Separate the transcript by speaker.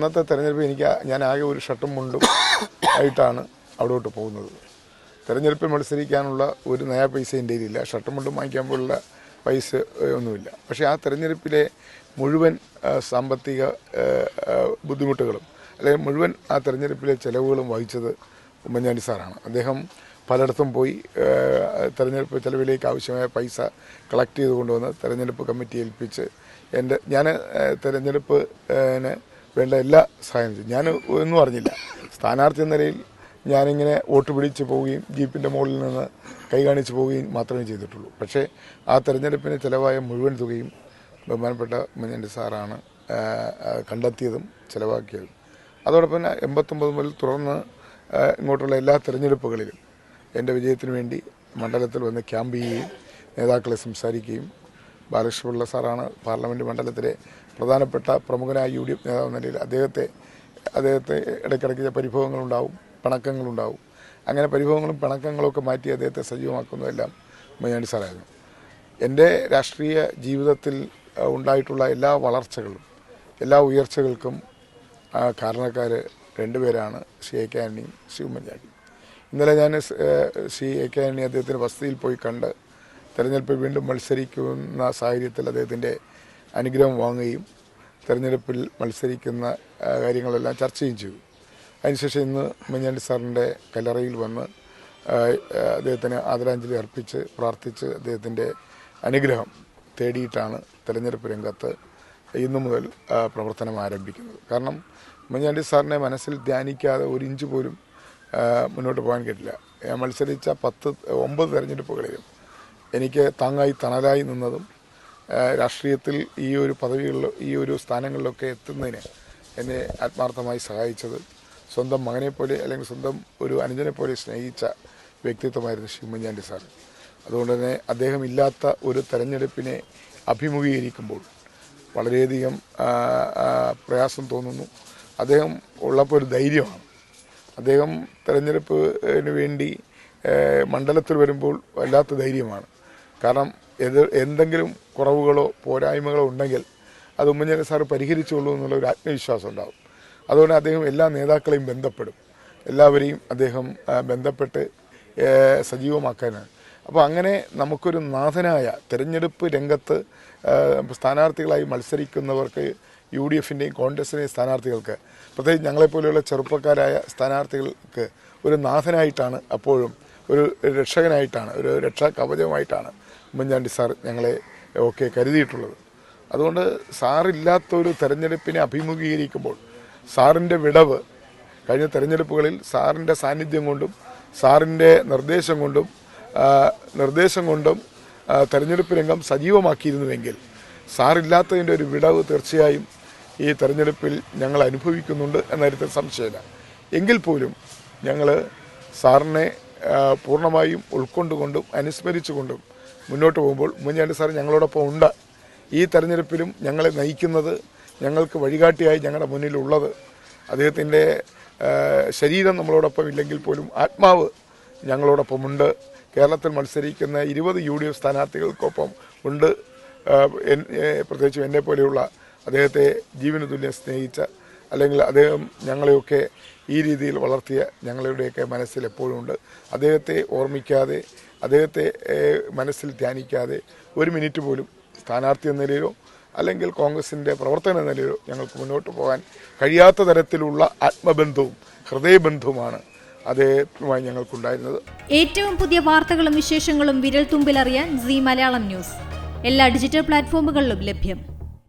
Speaker 1: അന്നത്തെ തെരഞ്ഞെടുപ്പ് എനിക്ക് ഞാൻ ആകെ ഒരു ഷർട്ടും മുണ്ടും ആയിട്ടാണ് അവിടോട്ട് പോകുന്നത്. തെരഞ്ഞെടുപ്പിൽ മത്സരിക്കാനുള്ള ഒരു നയാ പൈസ എന്റെ കയ്യിലില്ല. ഷർട്ടും മുണ്ടും വാങ്ങിക്കാൻ പോലുള്ള പൈസ ഒന്നുമില്ല. പക്ഷേ ആ തെരഞ്ഞെടുപ്പിലെ മുഴുവൻ സാമ്പത്തിക ബുദ്ധിമുട്ടുകളും അല്ലെങ്കിൽ മുഴുവൻ ആ തെരഞ്ഞെടുപ്പിലെ ചിലവുകളും വഹിച്ചത് ഉമ്മൻചാണ്ടി സാറാണ്. അദ്ദേഹം പലയിടത്തും പോയി തെരഞ്ഞെടുപ്പ് ചെലവിലേക്ക് ആവശ്യമായ പൈസ കളക്ട് ചെയ്ത് കൊണ്ടുവന്ന് തെരഞ്ഞെടുപ്പ് കമ്മിറ്റി ഏൽപ്പിച്ച് എന്റെ ഞാൻ തെരഞ്ഞെടുപ്പിന് വേണ്ട എല്ലാ സഹായം ചെയ്തു ഞാൻ ഒന്നും അറിഞ്ഞില്ല. സ്ഥാനാർത്ഥി എന്ന നിലയിൽ ഞാനിങ്ങനെ വോട്ട് പിടിച്ച് പോവുകയും ജീപ്പിന്റെ മുകളിൽ നിന്ന് കൈ കാണിച്ച് പോവുകയും മാത്രമേ ചെയ്തിട്ടുള്ളൂ. പക്ഷേ ആ തെരഞ്ഞെടുപ്പിന് ചിലവായ മുഴുവൻ തുകയും ബഹുമാനപ്പെട്ട മുന്നേന്റെ സാറാണ് കണ്ടെത്തിയതും ചിലവാക്കിയതും. അതോടൊപ്പം എൺപത്തൊമ്പത് മുതൽ തുടർന്ന് ഇങ്ങോട്ടുള്ള എല്ലാ തെരഞ്ഞെടുപ്പുകളിലും എന്റെ വിജയത്തിന് വേണ്ടി മണ്ഡലത്തിൽ വന്ന് ക്യാമ്പ് ചെയ്യുകയും നേതാക്കളെ സംസാരിക്കുകയും ബാലകൃഷ്ണപിള്ള സാറാണ് പാർലമെന്റ് മണ്ഡലത്തിലെ പ്രധാനപ്പെട്ട പ്രമുഖനായ യു ഡി എഫ് നേതാവ് നിലയിൽ അദ്ദേഹത്തെ അദ്ദേഹത്തെ ഇടയ്ക്കിടയ്ക്ക് പരിഭവങ്ങളുണ്ടാവും പിണക്കങ്ങളുണ്ടാവും. അങ്ങനെ പരിഭവങ്ങളും പിണക്കങ്ങളും ഒക്കെ മാറ്റി അദ്ദേഹത്തെ സജീവമാക്കുന്നതെല്ലാം ഉമ്മൻചാണ്ടി സാറായിരുന്നു. എന്റെ രാഷ്ട്രീയ ജീവിതത്തിൽ ഉണ്ടായിട്ടുള്ള എല്ലാ വളർച്ചകളും എല്ലാ ഉയർച്ചകൾക്കും കാരണക്കാർ രണ്ടുപേരാണ് ശ്രീ എ കെ ആന്റണിയും ശ്രീ ഉമ്മൻചാണ്ടി ഇന്നലെ ഞാൻ ശ്രീ എ കെ ആന്റണി അദ്ദേഹത്തിന്റെ വസതിയിൽ പോയി കണ്ട് തെരഞ്ഞെടുപ്പിൽ വീണ്ടും മത്സരിക്കുന്ന സാഹചര്യത്തിൽ അദ്ദേഹത്തിന്റെ അനുഗ്രഹം വാങ്ങുകയും തെരഞ്ഞെടുപ്പിൽ മത്സരിക്കുന്ന കാര്യങ്ങളെല്ലാം ചർച്ചയും ചെയ്തു. അതിനുശേഷം ഇന്ന് ഉമ്മൻചാണ്ടി സാറിന്റെ കല്ലറയിൽ വന്ന് അദ്ദേഹത്തിന് ആദരാഞ്ജലി അർപ്പിച്ച് പ്രാർത്ഥിച്ച് അദ്ദേഹത്തിന്റെ അനുഗ്രഹം തേടിയിട്ടാണ് തെരഞ്ഞെടുപ്പ് രംഗത്ത് ഇന്നു മുതൽ പ്രവർത്തനം ആരംഭിക്കുന്നത്. കാരണം ഉമ്മൻചാണ്ടി സാറിനെ മനസ്സിൽ ധ്യാനിക്കാതെ ഒരു ഇഞ്ച് പോലും മുന്നോട്ട് പോകാൻ കഴിയില്ല മത്സരിച്ച പത്ത് ഒമ്പത് തെരഞ്ഞെടുപ്പുകളിലും എനിക്ക് താങ്ങായി തണലായി നിന്നതും രാഷ്ട്രീയത്തിൽ ഈ ഒരു പദവികളിൽ ഈ ഒരു സ്ഥാനങ്ങളിലൊക്കെ എത്തുന്നതിന് എന്നെ ആത്മാർത്ഥമായി സഹായിച്ചത് സ്വന്തം മകനെപ്പോലെ പോലെ അല്ലെങ്കിൽ സ്വന്തം ഒരു അനുജനെ പോലെ സ്നേഹിച്ച വ്യക്തിത്വമായിരുന്നു ശ്രീ ഉമ്മൻചാണ്ടി സാർ. അതുകൊണ്ട് തന്നെ അദ്ദേഹം ഇല്ലാത്ത ഒരു തെരഞ്ഞെടുപ്പിനെ അഭിമുഖീകരിക്കുമ്പോൾ വളരെയധികം പ്രയാസം തോന്നുന്നു. അദ്ദേഹം ഉള്ളപ്പോൾ ഒരു ധൈര്യമാണ്. അദ്ദേഹം തെരഞ്ഞെടുപ്പിന് വേണ്ടി മണ്ഡലത്തിൽ വരുമ്പോൾ വല്ലാത്ത ധൈര്യമാണ്. കാരണം എത് എന്തെങ്കിലും കുറവുകളോ പോരായ്മകളോ ഉണ്ടെങ്കിൽ അത് ഉമ്മൻചാണ്ടി സാറ് പരിഹരിച്ചുള്ളൂ എന്നുള്ള ഒരു ആത്മവിശ്വാസം ഉണ്ടാകും അതുകൊണ്ട് അദ്ദേഹം എല്ലാ നേതാക്കളെയും ബന്ധപ്പെടും. എല്ലാവരെയും അദ്ദേഹം ബന്ധപ്പെട്ട് സജീവമാക്കാനാണ്. അപ്പോൾ അങ്ങനെ നമുക്കൊരു നാഥനായ തിരഞ്ഞെടുപ്പ് രംഗത്ത് സ്ഥാനാർത്ഥികളായി മത്സരിക്കുന്നവർക്ക് യു ഡി എഫിന്റെയും കോൺഗ്രസിന്റെയും സ്ഥാനാർത്ഥികൾക്ക് പ്രത്യേകിച്ച് ഞങ്ങളെപ്പോലെയുള്ള ചെറുപ്പക്കാരായ സ്ഥാനാർത്ഥികൾക്ക് ഒരു നാഥനായിട്ടാണ് അപ്പോഴും ഒരു രക്ഷകനായിട്ടാണ് ഒരു രക്ഷാ കവചമായിട്ടാണ് ഉമ്മൻചാണ്ടി സാർ ഞങ്ങളെ ഒക്കെ കരുതിയിട്ടുള്ളത്. അതുകൊണ്ട് സാറില്ലാത്തൊരു തെരഞ്ഞെടുപ്പിനെ അഭിമുഖീകരിക്കുമ്പോൾ സാറിന്റെ വിടവ് കഴിഞ്ഞ തെരഞ്ഞെടുപ്പുകളിൽ സാറിന്റെ സാന്നിധ്യം കൊണ്ടും സാറിന്റെ നിർദ്ദേശം കൊണ്ടും നിർദ്ദേശം കൊണ്ടും തെരഞ്ഞെടുപ്പ് രംഗം സജീവമാക്കിയിരുന്നുവെങ്കിൽ സാറില്ലാത്തതിന്റെ ഒരു വിടവ് തീർച്ചയായും ഈ തെരഞ്ഞെടുപ്പിൽ ഞങ്ങൾ അനുഭവിക്കുന്നുണ്ട് എന്ന കാര്യത്തിൽ സംശയമില്ല. എങ്കിൽ പോലും ഞങ്ങൾ സാറിനെ പൂർണമായും ഉൾക്കൊണ്ടുകൊണ്ടും അനുസ്മരിച്ചുകൊണ്ടും മുന്നോട്ട് പോകുമ്പോൾ ഉമ്മൻചാണ്ടി സാർ ഞങ്ങളോടൊപ്പം ഉണ്ട്. ഈ തെരഞ്ഞെടുപ്പിലും ഞങ്ങളെ നയിക്കുന്നത് ഞങ്ങൾക്ക് വഴികാട്ടിയായി ഞങ്ങളുടെ മുന്നിലുള്ളത്. അദ്ദേഹത്തിന്റെ ശരീരം നമ്മളോടൊപ്പം ഇല്ലെങ്കിൽ പോലും ആത്മാവ് ഞങ്ങളോടൊപ്പമുണ്ട്. കേരളത്തിൽ മത്സരിക്കുന്ന ഇരുപത് യു ഡി എഫ് സ്ഥാനാർത്ഥികൾക്കൊപ്പം ഉണ്ട്. പ്രത്യേകിച്ചും എന്നെ പോലെയുള്ള അദ്ദേഹത്തെ ജീവന തുല്യം സ്നേഹിച്ച അല്ലെങ്കിൽ അദ്ദേഹം ഞങ്ങളെയൊക്കെ ഈ രീതിയിൽ വളർത്തിയ ഞങ്ങളുടെയൊക്കെ മനസ്സിൽ എപ്പോഴും ഉണ്ട് അദ്ദേഹത്തെ ഓർമ്മിക്കാതെ അദ്ദേഹത്തെ മനസ്സിൽ ധ്യാനിക്കാതെ ഒരു മിനിറ്റ് പോലും സ്ഥാനാർത്ഥി എന്ന നിലയിലോ അല്ലെങ്കിൽ കോൺഗ്രസിന്റെ പ്രവർത്തന നിലയിലോ ഞങ്ങൾക്ക് മുന്നോട്ട് പോകാൻ കഴിയാത്ത തരത്തിലുള്ള ആത്മബന്ധവും ഹൃദയബന്ധവുമാണ് അദ്ദേഹവുമായി ഞങ്ങൾക്കുണ്ടായിരുന്നത്.
Speaker 2: ഏറ്റവും പുതിയ വാർത്തകളും വിശേഷങ്ങളും വിരൽ തുമ്പിലറിയാൻ സി മലയാളം ന്യൂസ്. എല്ലാ ഡിജിറ്റൽ പ്ലാറ്റ്ഫോമുകളിലും ലഭ്യം.